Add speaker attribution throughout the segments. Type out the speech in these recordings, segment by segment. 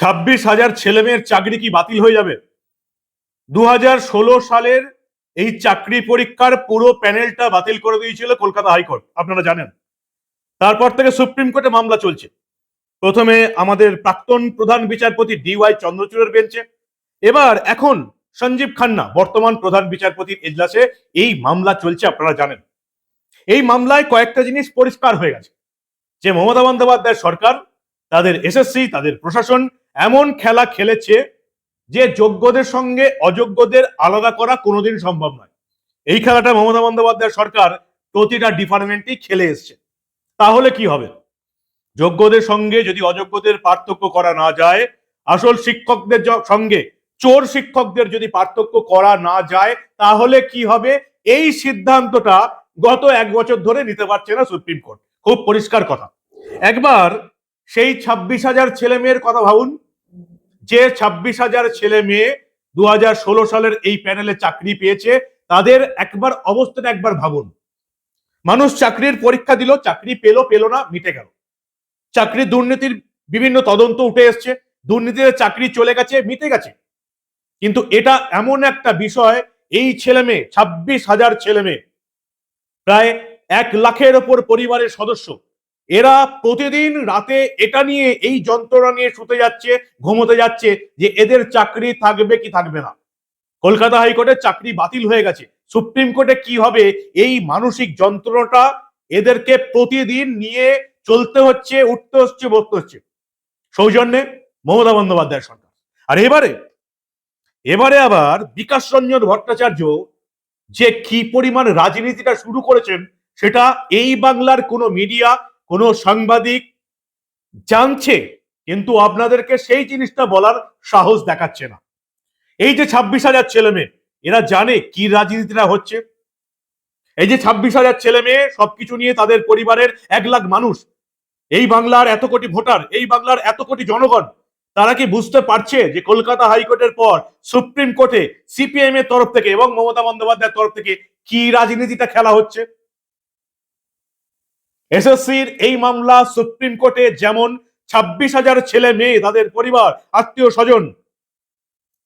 Speaker 1: ছাব্বিশ হাজার ছেলেমেয়ের চাকরি কি বাতিল হয়ে যাবে? দু হাজার ষোলো সালের এই চাকরি পরীক্ষার পুরো প্যানেলটা বাতিল করে দিয়েছিল কলকাতা হাইকোর্ট, আপনারা জানেন। তারপর থেকে সুপ্রিম কোর্টে মামলা চলছে। প্রথমে আমাদের প্রাক্তন প্রধান বিচারপতি ডিওয়াই চন্দ্রচূড়ের বেঞ্চে, এবার এখন সঞ্জীব খান্না, বর্তমান প্রধান বিচারপতির এজলাসে এই মামলা চলছে, আপনারা জানেন। এই মামলায় কয়েকটা জিনিস পরিষ্কার হয়ে গেছে। যে মমতা বন্দ্যোপাধ্যায়ের সরকার, তাদের এসএসসি, তাদের প্রশাসন এমন খেলা খেলেছে যে যোগ্যদের সঙ্গে অযোগ্যদের আলাদা করা কোনোদিন সম্ভব নয়। এই খেলাটা মমতা বন্দ্যোপাধ্যায় সরকার প্রতিটা ডিপার্টমেন্টেই খেলে এসছে। তাহলে কি হবে? যোগ্যদের সঙ্গে যদি অযোগ্যদের পার্থক্য করা না যায়, আসল শিক্ষকদের সঙ্গে চোর শিক্ষকদের যদি পার্থক্য করা না যায়, তাহলে কি হবে? এই সিদ্ধান্তটা গত এক বছর ধরে নিতে পারছে না সুপ্রিম কোর্ট। খুব পরিষ্কার কথা। একবার সেই ছাব্বিশ হাজার ছেলে মেয়ের কথা ভাবুন যে ছাব্বিশ হাজার ছেলে মেয়ে দু সালের এই প্যানেলে চাকরি পেয়েছে, তাদের একবার অবস্থাটা একবার ভাবুন। মানুষ চাকরির পরীক্ষা দিল, চাকরি পেল পেল না, মিটে গেল। চাকরি দুর্নীতির বিভিন্ন তদন্ত উঠে এসছে, দুর্নীতিতে চাকরি চলে গেছে, মিটে গেছে। কিন্তু এটা এমন একটা বিষয়, এই ছেলে মেয়ে, ছাব্বিশ হাজার ছেলে মেয়ে, প্রায় এক লাখের ওপর পরিবারের সদস্য এরা প্রতিদিন রাতে এটা নিয়ে এই যন্ত্রণা নিয়ে শুতে যাচ্ছে, ঘুমোতে যাচ্ছে যে এদের চাকরি থাকবে কি থাকবে না। কলকাতা হাইকোর্টের চাকরি বাতিল হয়ে গেছে। সুপ্রিম কোর্টে কি হবে? এই মানসিক যন্ত্রণাটা এদেরকে প্রতিদিন নিয়ে চলতে হচ্ছে, উঠতে হচ্ছে, বসতে হচ্ছে। সৌজন্যে মমতা বন্দ্যোপাধ্যায়ের সরকার। আর এবারে এবারে আবার বিকাশ রঞ্জন ভট্টাচার্য যে কি পরিমাণ রাজনীতিটা শুরু করেছেন, সেটা এই বাংলার কোনো মিডিয়া কোনো সাংবাদিক জানছে, কিন্তু আপনাদেরকে সেই জিনিসটা বলার সাহস দেখাচ্ছে না। এই যে ছাব্বিশ হাজার ছেলে মেয়ে, এরা জানে কি রাজনীতিটা হচ্ছে? এই যে ছাব্বিশ হাজার ছেলে মেয়ে, সবকিছু নিয়ে তাদের পরিবারের এক লাখ মানুষ, এই বাংলার এত কোটি ভোটার, এই বাংলার এত কোটি জনগণ, তারা কি বুঝতে পারছে যে কলকাতা হাইকোর্টের পর সুপ্রিম কোর্টে সিপিএম এর তরফ থেকে এবং মমতা বন্দ্যোপাধ্যায়ের তরফ থেকে কি রাজনীতিটা খেলা হচ্ছে? এসএসসির এই মামলা সুপ্রিম কোর্টে যেমন ছাব্বিশ হাজার ছেলে মেয়ে, তাদের পরিবার, আত্মীয় স্বজন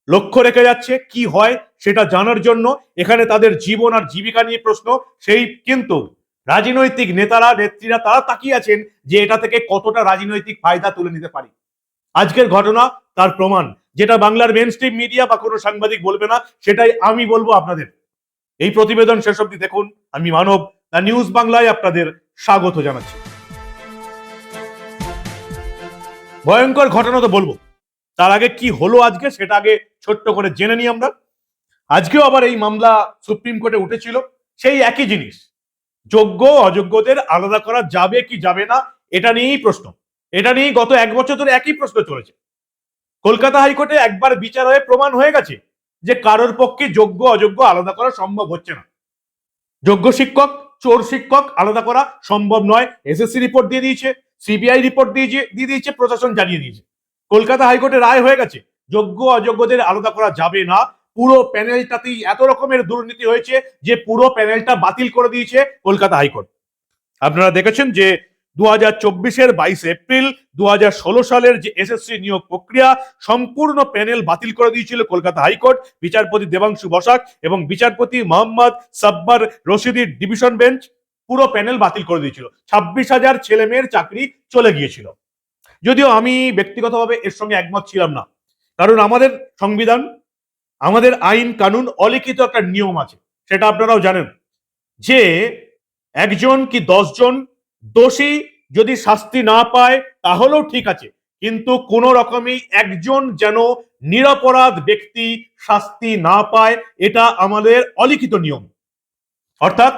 Speaker 1: লক্ষ্য রেখে যাচ্ছে, কি হয় সেটা জানার জন্য। এখানে তাদের জীবন আর জীবিকা নিয়ে প্রশ্ন, সেই কিন্তু রাজনৈতিক নেতারা, নেত্রীরা, তারা তাকিয়ে আছেন যে এটা থেকে কতটা রাজনৈতিক ফায়দা তুলে নিতে পারি। আজকের ঘটনা তার প্রমাণ, যেটা বাংলার মেন স্ট্রিম মিডিয়া বা কোনো সাংবাদিক বলবে না, সেটাই আমি বলব আপনাদের। এই প্রতিবেদন শেষ অব্দি দেখুন। আমি মানব, দ্য নিউজ বাংলায় আপনাদের স্বাগত জানাচ্ছি। ভয়ঙ্কর ঘটনা তো বলব। তার আগে কি হলো আজকে সেটা আগে ছোট্ট করে জেনে নিই আমরা। আজকেও আবার এই মামলা সুপ্রিম কোর্টে উঠেছিল। সেই একই জিনিস। যোগ্য, অযোগ্যদের আলাদা করা যাবে কি যাবে না, এটা নিয়েই প্রশ্ন। এটা নিয়েই গত এক বছর ধরে একই প্রশ্ন চলেছে। কলকাতা হাইকোর্টে একবার বিচার হয়ে প্রমাণ হয়ে গেছে যে কারোর পক্ষে যোগ্য, অযোগ্য আলাদা করা সম্ভব হচ্ছে না। যোগ্য শিক্ষক চোর শিক্ষক আলাদা করা সম্ভব নয়। এসএসসি রিপোর্ট দিয়ে দিয়েছে সিবিআই রিপোর্ট দিয়েছে দিয়ে দিয়েছে, প্রশাসন জানিয়ে দিয়েছে। কলকাতা হাইকোর্টে রায় হয়ে গেছে। যোগ্য অযোগ্যদের আলাদা করা যাবে না। পুরো প্যানেলটাতেই এত রকমের দুর্নীতি হয়েছে যে পুরো প্যানেলটা বাতিল করে দিয়েছে কলকাতা হাইকোর্ট। আপনারা দেখেছেন যে দু হাজার চব্বিশের বাইশ এপ্রিল দু হাজার ষোলো সালের যে এসএসসি নিয়োগ প্রক্রিয়া, সম্পূর্ণ প্যানেল বাতিল করে দিয়েছিল কলকাতা হাইকোর্ট, বিচারপতি দেবাংশু বসাক এবং বিচারপতি মোহাম্মদ সাব্বার রশিদির ডিভিশন বেঞ্চ, পুরো প্যানেল বাতিল করে দিয়েছিল। ছাব্বিশ হাজার ছেলে মেয়ের চাকরি চলে গিয়েছিল। যদিও আমি ব্যক্তিগতভাবে এর সঙ্গে একমত ছিলাম না। কারণ আমাদের সংবিধান, আমাদের আইন কানুন অলিখিত একটা নিয়ম আছে, সেটা আপনারাও জানেন যে একজন কি দশজন দোষী যদি শাস্তি না পায়, তাহলেও ঠিক আছে। কিন্তু কোন রকমই একজন যেন নিরাপরাধ ব্যক্তি শাস্তি না পায়, এটা আমাদের অলিখিত নিয়ম। অর্থাৎ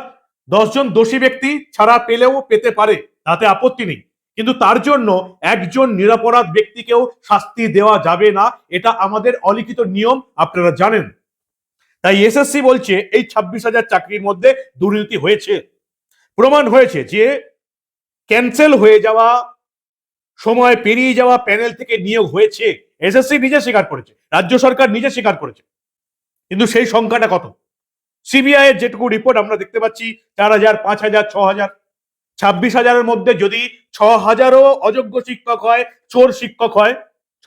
Speaker 1: দশজন দোষী ব্যক্তি ছাড়া পেলেও পেতে পারে, তাতে আপত্তি নেই। কিন্তু তার জন্য একজন নিরাপরাধ ব্যক্তিকেও শাস্তি দেওয়া যাবে না, এটা আমাদের অলিখিত নিয়ম, আপনারা জানেন। তাই এসএসসি বলছে, এই ছাব্বিশ হাজার চাকরির মধ্যে দুর্নীতি হয়েছে। প্রমাণ হয়েছে যে ক্যান্সেল হয়ে যাওয়া, সময় পেরিয়ে যাওয়া প্যানেল থেকে নিয়োগ হয়েছে। এসএসসি নিজে স্বীকার করেছে, রাজ্য সরকার নিজে স্বীকার করেছে। কিন্তু সেই সংখ্যাটা কত? সিবিআই এর যেটুকু রিপোর্ট আমরা দেখতে পাচ্ছি, চার হাজার, পাঁচ হাজার, ছ হাজার। ছাব্বিশ হাজারের মধ্যে যদি ছ হাজারও অযোগ্য শিক্ষক হয়, চোর শিক্ষক হয়,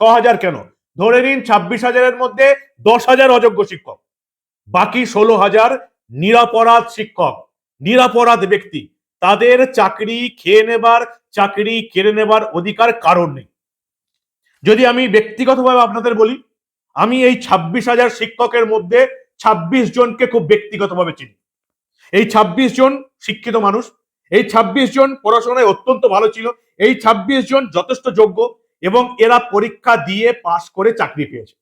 Speaker 1: ছ হাজার কেন? ধরে নিন ছাব্বিশ হাজারের মধ্যে দশ হাজার অযোগ্য শিক্ষক। বাকি ষোলো হাজার নিরাপরাধ শিক্ষক, নিরাপরাধ ব্যক্তি। তাদের চাকরি খেয়ে নেবার, চাকরি কেড়ে নেবার অধিকার কারণ নেই। যদি আমি ব্যক্তিগতভাবে আপনাদের বলি, আমি এই ছাব্বিশ হাজার শিক্ষকের মধ্যে ছাব্বিশ জনকে খুব ব্যক্তিগতভাবে চিনি। এই ছাব্বিশ জন শিক্ষিত মানুষ, এই ছাব্বিশ জন পড়াশোনায় অত্যন্ত ভালো ছিল, এই ছাব্বিশ জন যথেষ্ট যোগ্য এবং এরা পরীক্ষা দিয়ে পাশ করে চাকরি পেয়েছে।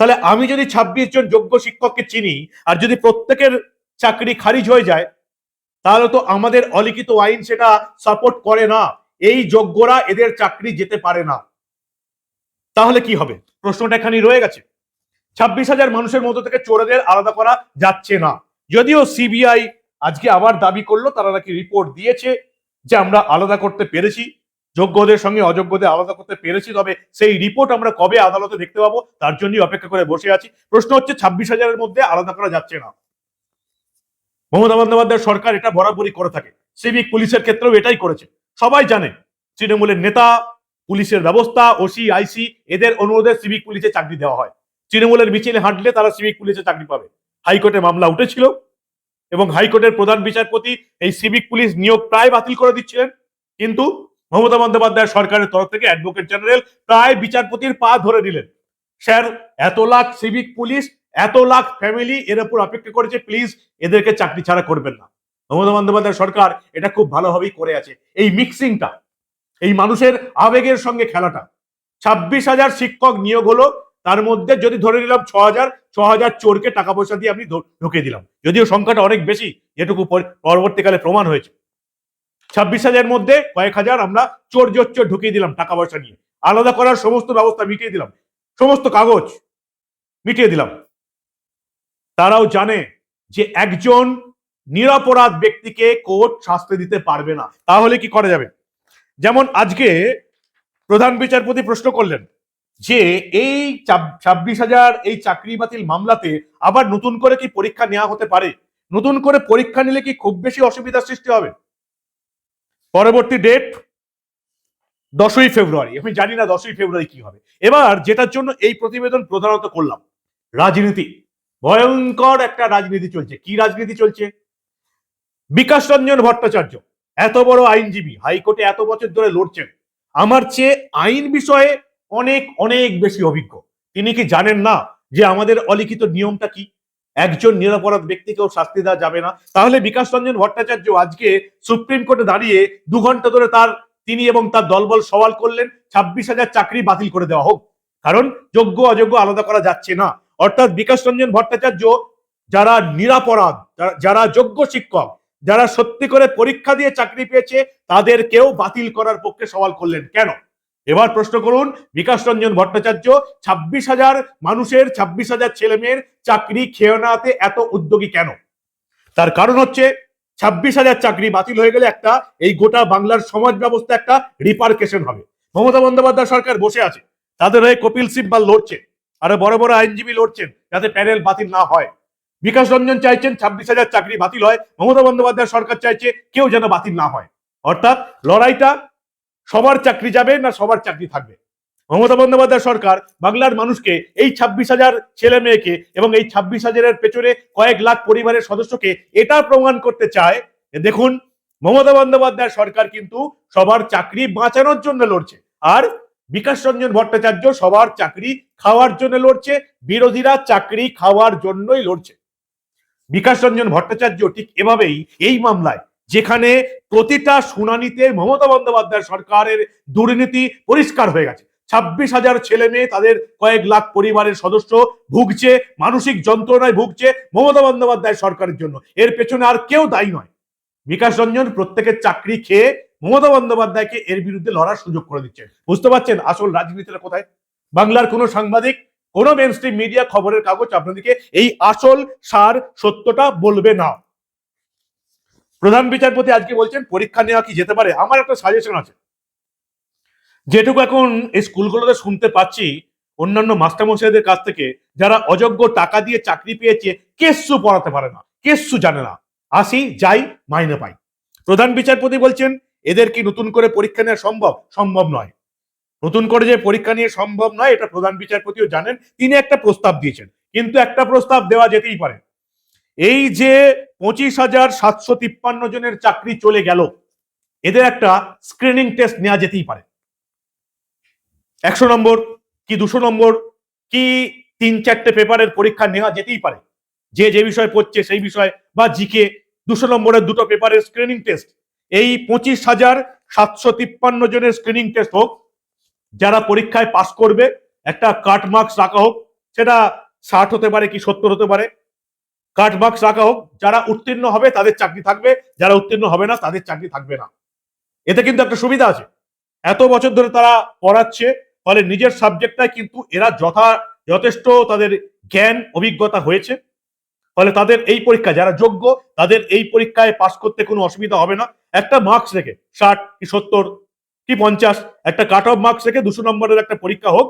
Speaker 1: তাহলে আমি যদি ছাব্বিশ জন যোগ্য শিক্ষককে চিনি, আর যদি প্রত্যেকের চাকরি খারিজ হয়ে যায় তাহলে তো আমাদের অলিখিত আইন সেটা সাপোর্ট করে না। এই যোগ্যরা এদের চাকরি যেতে পারে না। তাহলে কি হবে? প্রশ্নটা এখানে রয়ে গেছে। ছাব্বিশ হাজার মানুষের মধ্যে থেকে চোরেদের আলাদা করা যাচ্ছে না। যদিও সিবিআই আজকে আবার দাবি করল, তারা নাকি রিপোর্ট দিয়েছে যে আমরা আলাদা করতে পেরেছি। যোগ্যদের সঙ্গে অযোগ্যদের আলাদা করতে পেরেছি, তবে সেই রিপোর্ট আমরা কবে আদালতে দেখতে পাবো, তার জন্যই অপেক্ষা করে বসে আছি। প্রশ্ন হচ্ছে, ছাব্বিশ হাজারের মধ্যে আলাদা করা যাচ্ছে না। মমতা বন্দ্যোপাধ্যায় সরকার এটা বরাবরই করে থাকে। সিভিক পুলিশের ক্ষেত্রেও এটাই করেছে। সবাই জানে, তৃণমূলের নেতা, পুলিশের ব্যবস্থা ওসি আইসি এদের অনুরোধে সিভিক পুলিশে চাকরি দেওয়া হয়। তৃণমূলের মিছিলে হাঁটলে তারা সিভিক পুলিশে চাকরি পাবে। হাইকোর্টে মামলা উঠেছিল এবং হাইকোর্টের প্রধান বিচারপতি এই সিভিক পুলিশ নিয়োগ প্রায় বাতিল করে দিচ্ছিলেন। কিন্তু মমতা বন্দ্যোপাধ্যায় সরকারের তরফ থেকে অ্যাডভোকেট জেনারেল প্রায় বিচারপতির পা ধরে দিলেন স্যার, এত লাখ সিভিক পুলিশ এত লাখ ফ্যামিলি এর উপর অপেক্ষা করেছে প্লিজ এদেরকে চাকরি ছাড়া করবেন না। মমতা বন্দ্যোপাধ্যায় সরকার এটা খুব ভালোভাবেই করে আছে। এই মিক্সিংটা এই মানুষের আবেগের সঙ্গে খেলাটা। ছাব্বিশ হাজার শিক্ষক নিয়োগ হলো, তার মধ্যে যদি ধরে নিলাম ছ হাজার ছ হাজার চোরকে টাকা পয়সা দিয়ে ধ- ঢুকিয়ে দিলাম। যদিও সংখ্যাটা অনেক বেশি, যেটুকু পর- পরবর্তীকালে প্রমাণ হয়েছে। ছাব্বিশ হাজার মধ্যে কয়েক হাজার আমরা চোর জোচ্চোর ঢুকিয়ে দিলাম টাকা পয়সা নিয়ে। আলাদা করার সমস্ত ব্যবস্থা মিটিয়ে দিলাম। সমস্ত কাগজ মিটিয়ে দিলাম। তারাও জানে যে একজন নিরপরাধ ব্যক্তিকে কোর্ট শাস্তি দিতে পারবে না। তাহলে কি করা যাবে? যেমন আজকে প্রধান বিচারপতি প্রশ্ন করলেন যে এই ছাব্বিশ হাজার এই চাকরি বাতিল মামলাতে আবার নতুন করে কি পরীক্ষা নেওয়া হতে পারে? নতুন করে পরীক্ষা নিলে কি খুব বেশি অসুবিধার সৃষ্টি হবে? পরবর্তী ডেট দশই ফেব্রুয়ারি। আমি জানি না দশই ফেব্রুয়ারি কি হবে। এবার যেটার জন্য এই প্রতিবেদন প্রধানত করলাম, রাজনীতি। ভয়ঙ্কর একটা রাজনীতি চলছে। কি রাজনীতি চলছে? বিকাশ রঞ্জন ভট্টাচার্য, এত বড় আইনজীবী, হাইকোর্টে এত বছর ধরে লড়ছেন। আমার চেয়ে আইন বিষয়ে অনেক অনেক বেশি অভিজ্ঞ। তিনি কি জানেন না যে আমাদের অলিখিত নিয়মটা কি? একজন নিরপরাধ ব্যক্তিকেও শাস্তি দেওয়া যাবে না। তাহলে বিকাশ রঞ্জন ভট্টাচার্য আজকে সুপ্রিম কোর্টে দাঁড়িয়ে দু ঘণ্টা ধরে তার, তিনি এবং তার দলবল সওয়াল করলেন, ছাব্বিশ হাজার চাকরি বাতিল করে দেওয়া হোক। কারণ যোগ্য, অযোগ্য আলাদা করা যাচ্ছে না। অর্থাৎ বিকাশ রঞ্জন ভট্টাচার্য যারা নিরাপরাধ, যারা- যোগ্য শিক্ষক, যারা সত্যি করে পরীক্ষা দিয়ে চাকরি পেয়েছে, তাদেরকেও বাতিল করার পক্ষে সওয়াল করলেন কেন? এবার প্রশ্ন করুন, বিকাশ রঞ্জন ভট্টাচার্য ছাব্বিশ হাজার মানুষের, ছাব্বিশ হাজার ছেলে মেয়ের চাকরি খেয়ে নেওয়াতে এত উদ্যোগী কেন? তার কারণ হচ্ছে, ছাব্বিশ হাজার চাকরি বাতিল হয়ে গেলে একটা, এই গোটা বাংলার সমাজ ব্যবস্থা একটা রিপার্কেশন হবে। মমতা বন্দ্যোপাধ্যায় সরকার বসে আছে, তাদের হয়ে কপিল সিব্বাল লড়ছে। আরও বড় বড় আইনজীবী লড়ছেন যাতে প্যানেল বাতিল না হয়। বিকাশ রঞ্জন চাইছেন ছাব্বিশ হাজার চাকরি বাতিল হয়। মমতা বন্দ্যোপাধ্যায় সরকার চাইছে কেউ যেন বাতিল না হয়। অর্থাৎ লড়াইটা সবার চাকরি যাবে না সবার চাকরি থাকবে। মমতা বন্দ্যোপাধ্যায় সরকার বাংলার মানুষকে এই ছাব্বিশ হাজার ছেলে মেয়েকে এবং এই ছাব্বিশ হাজারের পেছনে কয়েক লাখ পরিবারের সদস্যকে এটা প্রমাণ করতে চায় দেখুন, মমতা বন্দ্যোপাধ্যায় সরকার কিন্তু সবার চাকরি বাঁচানোর জন্য লড়ছে। আর বিকাশ রঞ্জন ভট্টাচার্য সবার চাকরি খাওয়ার জন্য লড়ছে, বিরোধীরা চাকরি খাওয়ার জন্যই লড়ছে। বিকাশ রঞ্জন ভট্টাচার্য ঠিক এভাবেই এই মামলায়, যেখানে প্রতিটা শুনানিতে মমতা বন্দ্যোপাধ্যায় সরকারের দুর্নীতি পরিষ্কার হয়ে গেছে। ছাব্বিশ হাজার ছেলে মেয়ে তাদের কয়েক লাখ পরিবারের সদস্য ভুগছে, মানসিক যন্ত্রণায় ভুগছে মমতা বন্দ্যোপাধ্যায় সরকারের জন্য। এর পেছনে আর কেউ দায়ী নয়। বিকাশ রঞ্জন প্রত্যেকের চাকরি খেয়ে মমতা বন্দ্যোপাধ্যায়কে এর বিরুদ্ধে লড়ার সুযোগ করে দিচ্ছে। বুঝতে পারছেন আসল রাজনীতিটা কোথায়? বাংলার কোনো সাংবাদিক, কোনো মেনস্ট্রিম মিডিয়া খবরের কাগজ আপনাদেরকে এই আসল সার সত্যটা বলবে না। প্রধান বিচারপতি আজকে বলছেন, পরীক্ষা নেওয়া কি যেতে পারে? আমার একটা সাজেশন আছে। যেটুকু এখন এই স্কুলগুলোতে শুনতে পাচ্ছি, অন্যান্য মাস্টারমশাইদের কাছ থেকে, যারা অযোগ্য টাকা দিয়ে চাকরি পেয়েছে, কেসু পড়াতে পারে না, কেসু জানে না। আসি, যাই, মাইনে পাই। প্রধান বিচারপতি বলছেন এদের কি নতুন করে পরীক্ষা নেওয়া সম্ভব? সম্ভব নয়। নতুন করে যে পরীক্ষা নিয়ে সম্ভব নয়, এটা প্রধান বিচারপতিও জানেন, তিনি একটা প্রস্তাব দিয়েছেন। কিন্তু একটা প্রস্তাব দেওয়া যেতেই পারে। এই যে পঁচিশ হাজার সাতশো তিপ্পান্ন জনের চাকরি চলে গেল, এদের একটা স্ক্রিনিং টেস্ট নেওয়া যেতেই পারে। একশো নম্বর, কি দুশো নম্বর, কি তিন চারটে পেপারের পরীক্ষা নেওয়া যেতেই পারে? যে যে বিষয় পড়ছে সেই বিষয় বা জিকে, দুশো নম্বরের দুটো পেপারের স্ক্রিনিং টেস্ট এই পঁচিশ হাজার সাতশো তিপ্পান্ন জনের স্ক্রিনিং টেস্ট হোক, যারা পরীক্ষায় পাস করবে, একটা কাট মার্কস রাখা হোক, সেটা ষাট হতে পারে কি সত্তর হতে পারে। কাট মার্কস রাখা হোক, যারা উত্তীর্ণ হবে তাদের চাকরি থাকবে, যারা উত্তীর্ণ হবে না তাদের চাকরি থাকবে না। এতে কিন্তু একটা সুবিধা আছে। এত বছর ধরে তারা পড়াচ্ছে, ফলে নিজের সাবজেক্টটাই কিন্তু এরা যথা যথেষ্ট তাদের জ্ঞান, অভিজ্ঞতা হয়েছে। ফলে তাদের এই পরীক্ষা যারা যোগ্য, তাদের এই পরীক্ষায় পাশ করতে কোনো অসুবিধা হবে না। একটা মার্কস রেখে, ষাট কি সত্তর কি পঞ্চাশ, একটা কাট অফ মার্কস রেখে দুশো নম্বরের একটা পরীক্ষা হোক,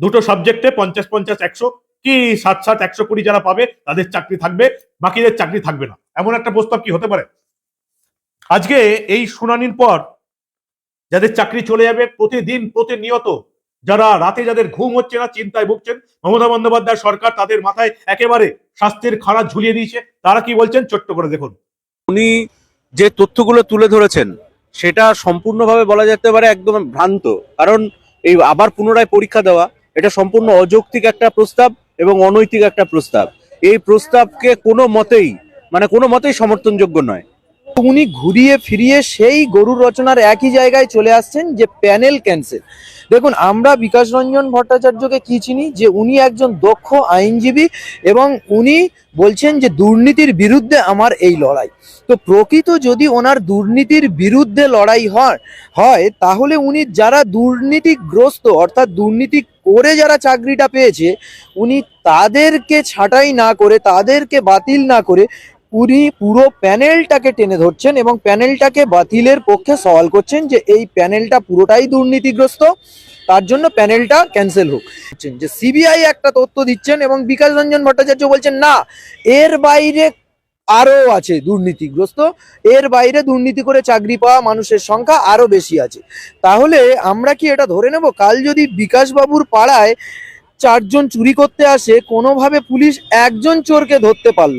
Speaker 1: দুটো সাবজেক্টে পঞ্চাশ পঞ্চাশ, একশো, কি ষাট ষাট একশো কুড়ি যারা পাবে, তাদের চাকরি থাকবে, বাকিদের চাকরি থাকবে না। এমন একটা প্রস্তাব কি হতে পারে? আজকে এই শুনানির পর যাদের চাকরি চলে যাবে, প্রতিদিন প্রতিনিয়ত যারা রাতে যাদের ঘুম হচ্ছে না, চিন্তায় ভুগছেন, মমতা বন্দ্যোপাধ্যায় সরকার তাদের মাথায় একেবারে স্বাস্থ্যের খারাপ ঝুলিয়ে দিয়েছে। তারা কি বলছেন? ছোট্ট করে দেখুন।
Speaker 2: উনি যে তথ্যগুলো তুলে ধরেছেন, সেটা সম্পূর্ণভাবে বলা যেতে পারে একদম ভ্রান্ত। কারণ এই আবার পুনরায় পরীক্ষা দেওয়া, এটা সম্পূর্ণ অযৌক্তিক একটা প্রস্তাব এবং অনৈতিক একটা প্রস্তাব। এই প্রস্তাবকে কোনো মতেই মানে কোনো মতেই সমর্থনযোগ্য নয়।
Speaker 3: উনি ঘুরিয়ে ফিরিয়ে সেই গরুর রচনার একই জায়গায় চলে আসছেন যে প্যানেল ক্যান্সেল। দেখুন, আমরা বিকাশ রঞ্জন ভট্টাচার্যকে কি চিনি? যে উনি একজন দক্ষ আইনজীবী এবং উনি বলছেন যে দুর্নীতির বিরুদ্ধে আমার এই লড়াই। তো প্রকৃত যদি ওনার দুর্নীতির বিরুদ্ধে লড়াই হয় হয়, তাহলে উনি যারা দুর্নীতিগ্রস্ত, অর্থাৎ দুর্নীতি করে যারা চাকরিটা পেয়েছে, উনি তাদেরকে ছাঁটাই না করে, তাদেরকে বাতিল না করে উনি পুরো প্যানেলটাকে টেনে ধরছেন এবং প্যানেলটাকে বাতিলের পক্ষে সওয়াল করছেন যে এই প্যানেলটা পুরোটাই দুর্নীতিগ্রস্ত, তার জন্য প্যানেলটা ক্যান্সেল হোক। যে সিবিআই একটা তথ্য দিচ্ছেন এবং বিকাশ রঞ্জন ভট্টাচার্য বলছেন, না, এর বাইরে আরও আছে দুর্নীতিগ্রস্ত, এর বাইরে দুর্নীতি করে চাকরি পাওয়া মানুষের সংখ্যা আরও বেশি আছে। তাহলে আমরা কি এটা ধরে নেব? কাল যদি বিকাশবাবুর পাড়ায় চারজন চুরি করতে আসে, কোনোভাবে পুলিশ একজন চোরকে ধরতে পারল।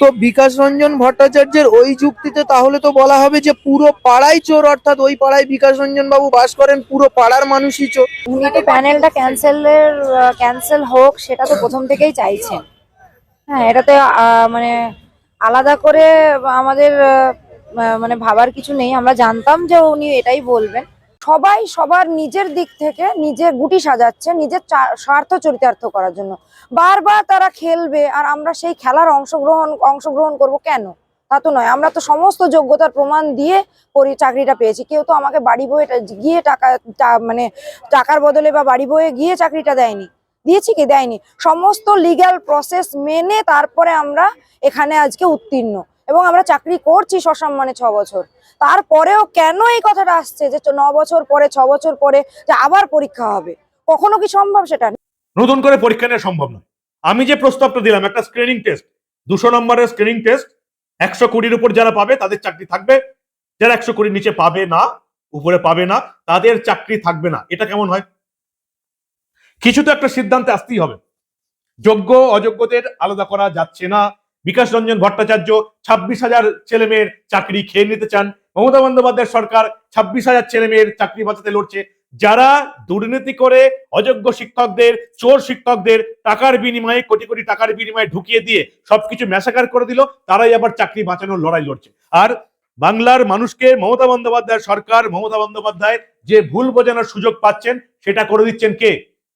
Speaker 3: তো বিকাশ রঞ্জন ভট্টাচার্যের ওই যুক্তিতে তাহলে তো বলা হবে যে পুরো পাড়াই চোর, অর্থাৎ ওই পাড়ায় বিকাশ রঞ্জন বাবু বাস করেন, পুরো পাড়ার মানুষই চোর।
Speaker 4: তো প্যানেলটা ক্যান্সেলের ক্যান্সেল হোক, সেটা তো প্রথম থেকেই চাইছেন। হ্যাঁ এটাতে মানে আলাদা করে আমাদের মানে ভাবার কিছু নেই। আমরা জানতাম যে উনি এটাই বলবেন। সবাই সবার নিজের দিক থেকে নিজে গুটি সাজাচ্ছে, নিজের স্বার্থ চরিতার্থ করার জন্য। বারবার তারা খেলবে আর আমরা সেই খেলার অংশগ্রহণ অংশগ্রহণ করব কেন? তা তো নয়। আমরা তো সমস্ত যোগ্যতার প্রমাণ দিয়ে পরি, চাকরিটা পেয়েছি। কেউ তো আমাকে বাড়ি বয়ে গিয়ে টাকা মানে টাকার বদলে বা বাড়ি বয়ে গিয়ে চাকরিটা দেয়নি। দিয়েছি কি? দেয়নি। সমস্ত লিগ্যাল প্রসেস মেনে তারপরে আমরা এখানে আজকে উত্তীর্ণ। এবং আমরা চাকরি করছি সসম্মানে ছ বছর। তারপরেও কেন এই কথাটা আসছে যে ন বছর পরে, ছ বছর পরে যে আবার পরীক্ষা হবে? কখনো কি সম্ভব সেটা?
Speaker 1: নতুন করে পরীক্ষা নেওয়া সম্ভব নয়। আমি যে প্রস্তাবটা দিলাম, একটা স্ক্রিনিং টেস্ট দুশো নম্বরের স্ক্রিনিং টেস্ট একশো কোটির উপর যারা পাবে তাদের চাকরি থাকবে। যারা একশো কোটির নিচে পাবে না, উপরে পাবে না, তাদের চাকরি থাকবে না। এটা কেমন হয়? কিছু তো একটা সিদ্ধান্তে আসতেই হবে। যোগ্য, অযোগ্যদের আলাদা করা যাচ্ছে না। বিকাশ রঞ্জন ভট্টাচার্য ছাব্বিশ হাজার ছেলে মেয়ের চাকরি খেয়ে নিতে চান। মমতা বন্দ্যোপাধ্যায় সরকার ছাব্বিশ হাজার ছেলে মেয়ের চাকরি বাঁচাতে লড়ছে। যারা দুর্নীতি করে অযোগ্য শিক্ষকদের, চোর শিক্ষকদের টাকার বিনিময়ে, কোটি কোটি টাকার বিনিময়ে ঢুকিয়ে দিয়ে সবকিছু ম্যাসাকার করে দিল, তারাই আবার চাকরি বাঁচানোর লড়াই লড়ছে। আর বাংলার মানুষকে মমতা বন্দ্যোপাধ্যায় সরকার, মমতা বন্দ্যোপাধ্যায় যে ভুল বোঝানোর সুযোগ পাচ্ছেন, সেটা করে দিচ্ছেন কে?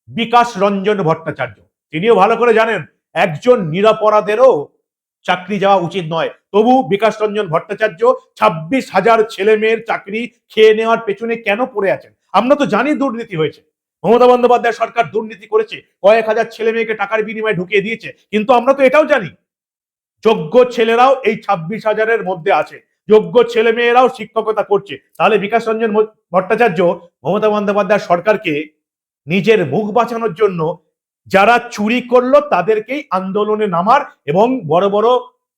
Speaker 1: বিকাশ রঞ্জন ভট্টাচার্য। তিনিও ভালো করে জানেন, একজন নিরাপরাধেরও চাকরি যাওয়া উচিত নয়। তবু বিকাশ রঞ্জন ভট্টাচার্য ছাব্বিশ হাজার ছেলে মেয়ের চাকরি খেয়ে নেওয়ার পেছনে কেন পড়ে আছেন? আমরা তো জানি দুর্নীতি হয়েছে। মমতা বন্দ্যোপাধ্যায় সরকার দুর্নীতি করেছে, কয়েক হাজার ছেলে মেয়েকে টাকার বিনিময়ে ঢুকিয়ে দিয়েছে, কিন্তু আমরা তো এটাও জানি। যোগ্য ছেলেরাও এই ছাব্বিশ হাজারের মধ্যে আছে। যোগ্য ছেলে মেয়েরাও শিক্ষকতা করছে। তাহলে বিকাশ রঞ্জন ভট্টাচার্য মমতা বন্দ্যোপাধ্যায় সরকারকে নিজের মুখ বাঁচানোর জন্য যারা চুরি করল তাদেরকেই আন্দোলনে নামার এবং বড় বড়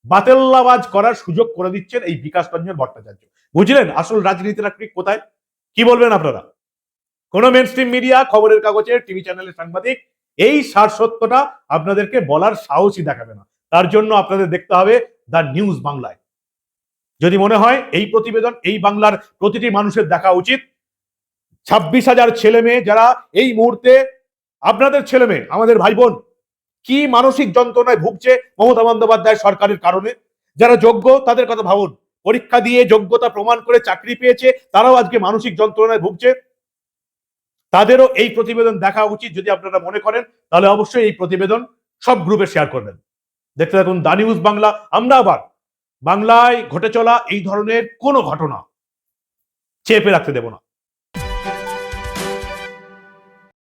Speaker 1: বাতেল্লাবাজ করার সুযোগ করে দিচ্ছেন এই বিকাশ রঞ্জন ভট্টাচার্য। বুঝলেন? আসল রাজনীতিটা ঠিক কোথায়? কি বলবেন আপনারা? কোনো মেন স্ট্রিম মিডিয়া খবরের কাগজের টিভি চ্যানেলের সাংবাদিক, এই সার সত্যটা আপনাদেরকে বলার সাহসই দেখাবে না। তার জন্য আপনাদের দেখতে হবে দ্য নিউজ বাংলায়। যদি মনে হয় এই প্রতিবেদন, এই বাংলার প্রতিটি মানুষের দেখা উচিত। ছাব্বিশ হাজার ছেলে মেয়ে যারা এই মুহূর্তে, আপনাদের ছেলে মেয়ে, আমাদের ভাই বোন, কি মানসিক যন্ত্রণায় ভুগছে মমতা বন্দ্যোপাধ্যায় সরকারের কারণে? যারা যোগ্য, তাদের কথা ভাবুন। পরীক্ষা দিয়ে যোগ্যতা প্রমাণ করে চাকরি পেয়েছে, তারাও আজকে মানসিক যন্ত্রণায় ভুগছে। তাদেরও এই প্রতিবেদন দেখা উচিত যদি আপনারা মনে করেন, তাহলে অবশ্যই এই প্রতিবেদন সব গ্রুপে শেয়ার করবেন। দেখতে থাকুন দা নিউজ বাংলা আমরা আবার বাংলায় ঘটে চলা এই ধরনের কোনো ঘটনা চেপে রাখতে দেব না।